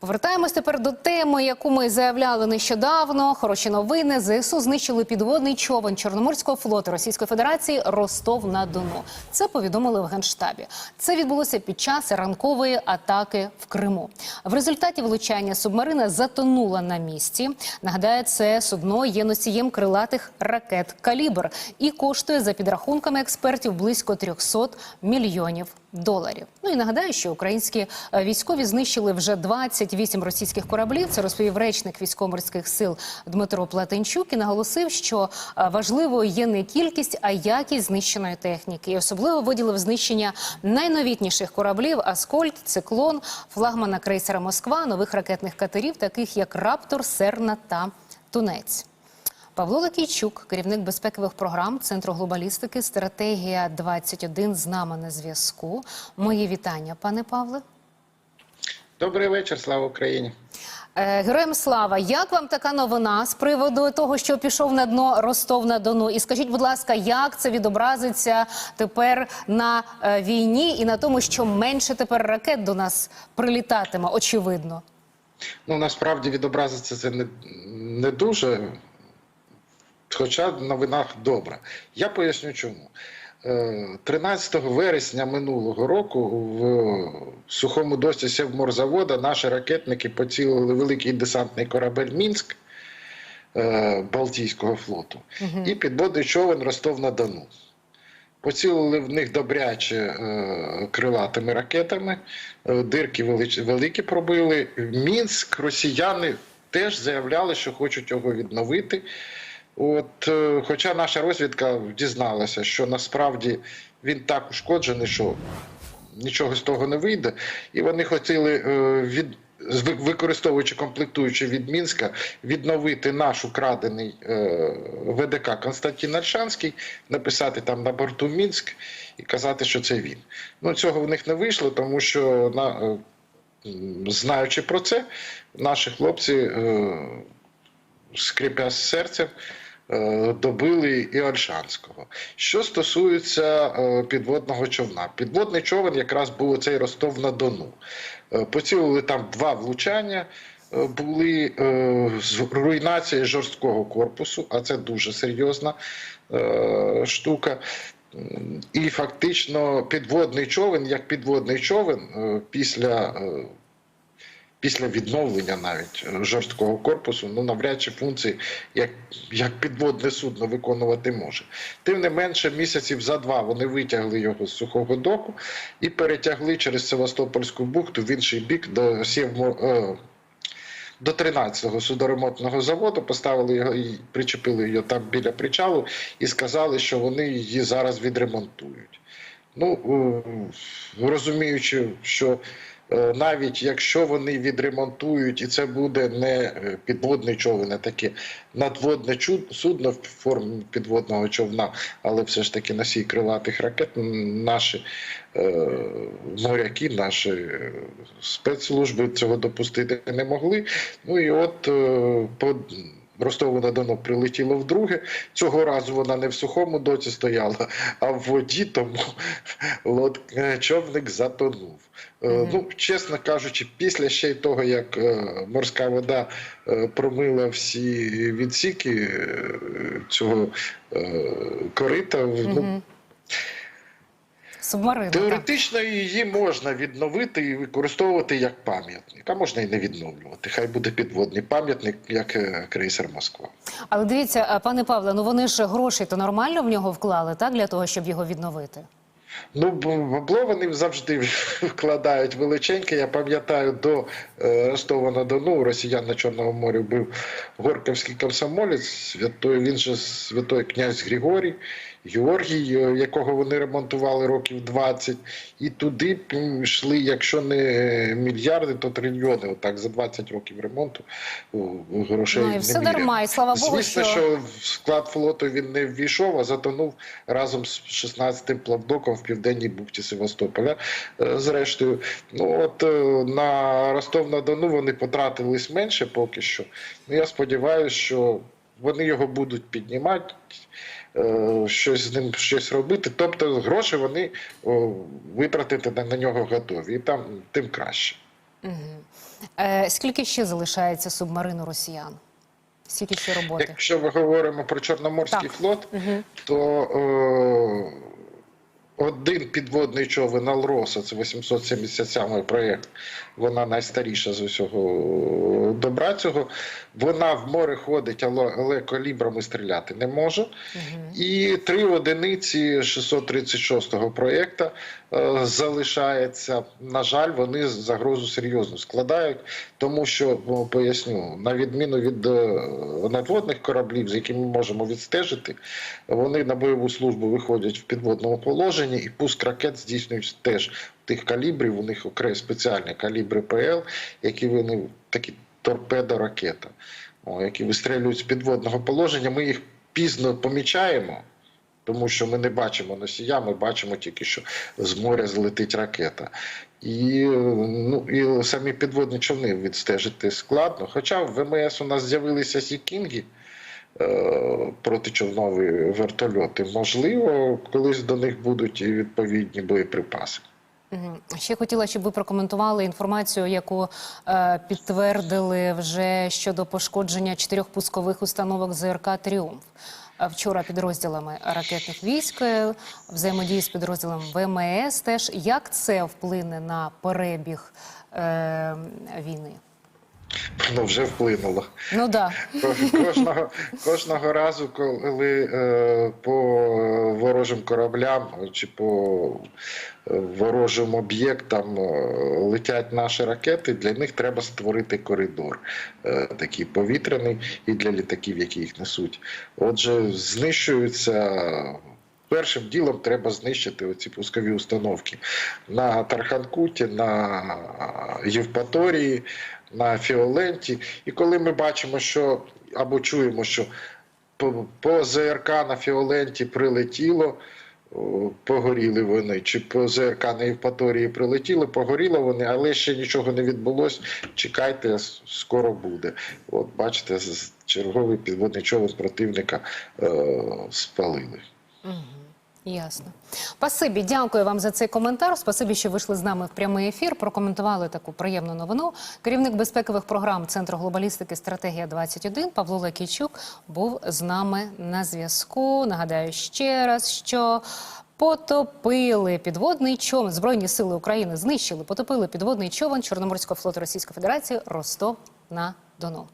Повертаємось тепер до теми, яку ми заявляли нещодавно. Хороші новини. ЗСУ знищили підводний човен Чорноморського флоту Російської Федерації Ростов на Дону. Це повідомили в генштабі. Це відбулося під час ранкової атаки в Криму. В результаті влучання субмарина затонула на місці. Нагадаю, це судно є носієм крилатих ракет Калібр і коштує за підрахунками експертів близько 300 мільйонів доларів. Ну і нагадаю, що українські е, військові знищили вже 28 російських кораблів. Це розповів речник військово-морських сил Дмитро Платенчук і наголосив, що е, важливою є не кількість, а якість знищеної техніки. І особливо виділив знищення найновітніших кораблів Аскольд, Циклон, флагмана крейсера Москва, нових ракетних катерів, таких як Раптор, Серна та Тунець. Павло Лакійчук, керівник безпекових програм Центру глобалістики, стратегія 21 з нами на зв'язку. Мої вітання, пане Павле. Добрий вечір, слава Україні. Е, Героям слава, як вам така новина з приводу того, що пішов на дно Ростов на Дону? І скажіть, будь ласка, як це відобразиться тепер на е, війні і на тому, що менше тепер ракет до нас прилітатиме? Очевидно. Ну насправді відобразиться це не, не дуже, хоча в новинах добре. Я поясню чому. Е, 13 вересня минулого року в сухому досі Севморзавода наші ракетники поцілили великий десантний корабель Мінськ е, Балтійського флоту і підводний човен Ростов на Дону. Поцілили в них добряче е, крилатими ракетами, е, дирки велич, великі пробили. Мінськ, росіяни теж заявляли, що хочуть його відновити. От, е, хоча наша розвідка дізналася, що насправді він так ушкоджений, що нічого з того не вийде, і вони хотіли е, від. Використовуючи комплектуючи від Мінська, відновити наш украдений е, ВДК Константин Альшанський, написати там на борту Мінськ і казати, що це він. Ну цього в них не вийшло, тому що на, е, знаючи про це, наші хлопці, скрипя з серцем, добили і Ольшанського. Що стосується е, підводного човна, підводний човен якраз був оцей Ростов на Дону. Е, Поцілили там два влучання. е, Були е, руйнації жорсткого корпусу, а це дуже серйозна е, штука. І фактично підводний човен, як підводний човен, е, після е, після відновлення навіть е, жорсткого корпусу, ну навряд чи функції як, як підводне судно виконувати може. Тим не менше, місяців за два вони витягли його з сухого доку і перетягли через Севастопольську бухту в інший бік до Сєвмо. Е, до 13-го судоремонтного заводу поставили його і причепили його там біля причалу і сказали, що вони її зараз відремонтують. Ну, е, розуміючи, що навіть якщо вони відремонтують, і це буде не е, підводний човен, а таке надводне судно в формі підводного човна, але все ж таки носій крилатих ракет, наші е, моряки, наші е, спецслужби цього допустити не могли. Ну і от е, по Ростову на Дону прилетіло вдруге. Цього разу вона не в сухому доці стояла, а в воді, тому лод... е, човник затонув. Е, Ну, чесно кажучи, після ще й того, як е, морська вода промила всі відсіки цього цього е, корита, ну, Субмарина. так. Теоретично її можна відновити і використовувати як пам'ятник, а можна і не відновлювати. Хай буде підводний пам'ятник, як е, крейсер Москва. Але дивіться, пане Павле, ну вони ж грошей то нормально в нього вклали, так для того, щоб його відновити. Ну, бабло вони завжди вкладають величеньке. Я пам'ятаю, до е, Ростова на Дону росіян на Чорному морі був горківський комсомолець, святой, він же святой князь Григорій, Георгій, е, якого вони ремонтували років 20. І туди йшли, якщо не мільярди, то трильйони. Отак за 20 років ремонту грошей. Ну і все дарма, і слава Богу, Звісно, що- що в склад флоту він не ввійшов, а затонув разом з 16-м плавдоком в південній бухті Севастополя. Е, Зрештою, ну от е, на Ростов на Дону вони потратились менше поки що. Ну я сподіваюся, що вони його будуть піднімати. Е, Щось з ним щось робити, тобто гроші вони витратити на, нього готові, і там тим краще. Е, скільки ще залишається субмарину росіян? Скільки ще роботи? Якщо ми говоримо про Чорноморський Так. флот, то е, один підводний човен Алроса, це 877 проєкт, вона найстаріша з усього добра цього. Вона в море ходить, але, калібрами стріляти не може. І три одиниці 636-го проєкту е, залишається. На жаль, вони загрозу серйозно складають, тому що ну, поясню, на відміну від е, надводних кораблів, з якими ми можемо відстежити, вони на бойову службу виходять в підводному положенні, і пуск ракет здійснюють теж тих калібрів. У них окремі спеціальні калібри ПЛ, які вони такі торпедо-ракета, які вистрілюють з підводного положення. Ми їх пізно помічаємо. Тому що ми не бачимо носія, ми бачимо тільки, що з моря злетить ракета. І, ну, і самі підводні човни відстежити складно. Хоча в ВМС у нас з'явилися сікінги, протичовнові вертольоти. Можливо, колись до них будуть і відповідні боєприпаси. Ще хотіла, щоб ви прокоментували інформацію, яку е, підтвердили вже щодо пошкодження чотирьох пускових установок ЗРК Тріумф. Е, Вчора підрозділами ракетних військ е, взаємодії з підрозділом ВМС. Теж як це вплине на перебіг е, війни? Ну, вже вплинуло. Ну да. Кожного, кожного разу, коли е, по ворожим кораблям чи по е, ворожим об'єктам е, летять наші ракети, для них треба створити коридор е, такий повітряний і для літаків, які їх несуть. Отже, знищуються. Першим ділом треба знищити оці пускові установки на Тарханкуті, на Євпаторії, на Фіоленті. І коли ми бачимо, що або чуємо, що по, по ЗРК на Фіоленті прилетіло, погоріли вони, чи по ЗРК на Євпаторії прилетіли, погоріли вони, але ще нічого не відбулось. Чекайте, скоро буде. От бачите, черговий підводний човен противника е, спалили. Ясно. Спасибі, дякую вам за цей коментар. Спасибі, що вийшли з нами в прямий ефір. Прокоментували таку приємну новину. Керівник безпекових програм Центру глобалістики Стратегія 21 Павло Лакійчук був з нами на зв'язку. Нагадаю ще раз, що. Потопили підводний човен. Збройні сили України знищили, потопили підводний човен Чорноморського флоту Російської Федерації Ростов на Дону.